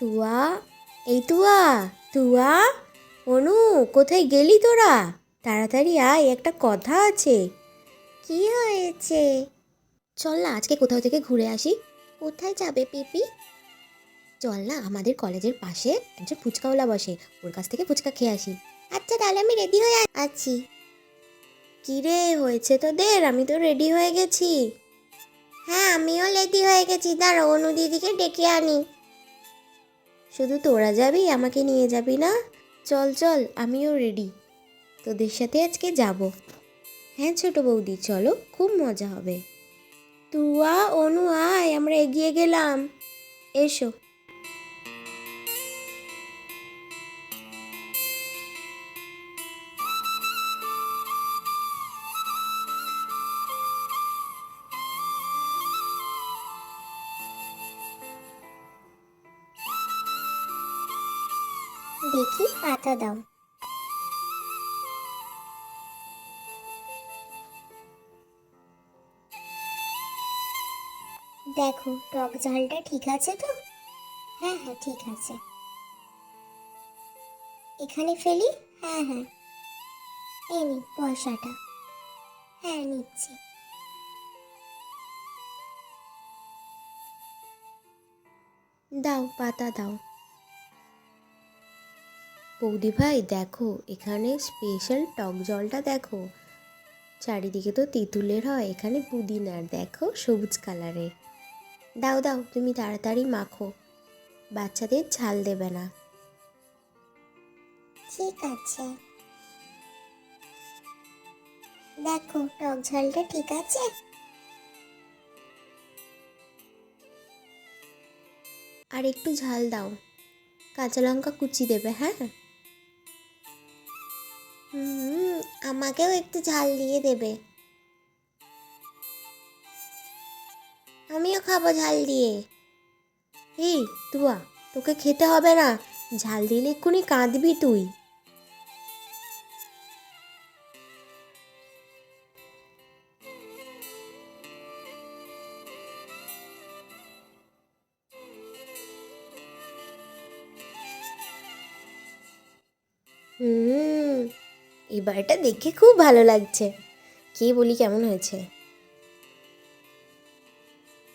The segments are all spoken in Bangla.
তুয়া, এই তুয়া তুয়া, অনু, কোথায় গেলি তোরা? তাড়াতাড়ি আয়, একটা কথা আছে। কি হয়েছে? চল না, আজকে কোথাও থেকে ঘুরে আসি। কোথায় যাবে পিপি? চল না, আমাদের কলেজের পাশে একজন ফুচকাওয়ালা বসে, ওর কাছ থেকে ফুচকা খেয়ে আসি। আচ্ছা তাহলে আমি রেডি হয়ে আছি। কি রে, হয়েছে তোদের? আমি তো রেডি হয়ে গেছি। হ্যাঁ আমিও রেডি হয়ে গেছি। দাঁড়া অনু দিদিকে ডেকে আনি। শুধু তোরা যাবি, আমাকে নিয়ে যাবি না? চল চল, আমিও রেডি তোদের সাথে আজকে যাব। হ্যাঁ ছোট বৌদি, চলো, খুব মজা হবে। তুয়া, অনু, আয়, আমরা এগিয়ে গেলাম। এসো। দেখি পাতা দাও। দেখো, টক ঝালটা ঠিক আছে তো? হ্যাঁ হ্যাঁ ঠিক আছে। এখানে ফেলি? হ্যাঁ হ্যাঁ। এই নি, পয়সাটা। হ্যাঁ নিচ্ছি। দাও, পাতা দাও। বৌদি ভাই দেখো এখানে স্পেশাল টক জলটা দেখো। চারিদিকে তো তেঁতুলের হয় এখানে পুদিনার দেখো সবুজ কালারের দাও দাও তুমি তাড়াতাড়ি মাখো। বাচ্চাদের ঝাল দেবে না। ঠিক আছে। দেখো টক ঝালটা ঠিক আছে? আর একটু ঝাল দাও। কাঁচা লঙ্কা কুচি দেবে হ্যাঁ? হুম, আমাকেও একটু ঝাল দিয়ে দেবে। আমিও খাব ঝাল দিয়ে। এই তুয়া তোকে খেতে হবে না। ঝাল দিলে এক্ষুনি কাঁদবি তুই। হুম এবারটা দেখে খুব ভালো লাগছে। কে বলি কেমন হয়েছে?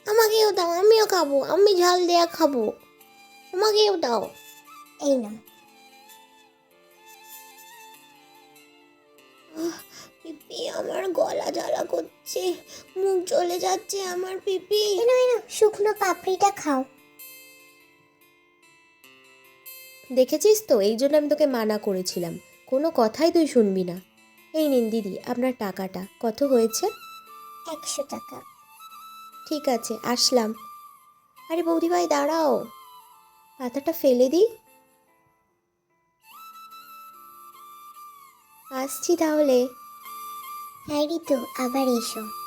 আমাকেও দাও আমিও খাব আমি ঝাল দেয়া খাব। আমাকেও দাও। এই না পিপি আমার গলা জ্বালা করছে মুখ চলে যাচ্ছে আমার পিপি। না না শুকনো পাপড়িটা খাও। দেখেছিস তো? এই জন্য আমি তোকে মানা করেছিলাম। কোনো কথাই তুই শুনবি না। এই নিন দিদি আপনার টাকাটা। কত হয়েছে? একশো টাকা। ঠিক আছে আসলাম। আরে বৌদিভাই দাঁড়াও। পাতাটা ফেলে দিই। আসছি তাহলে। হ্যাঁ তো আবার এসো।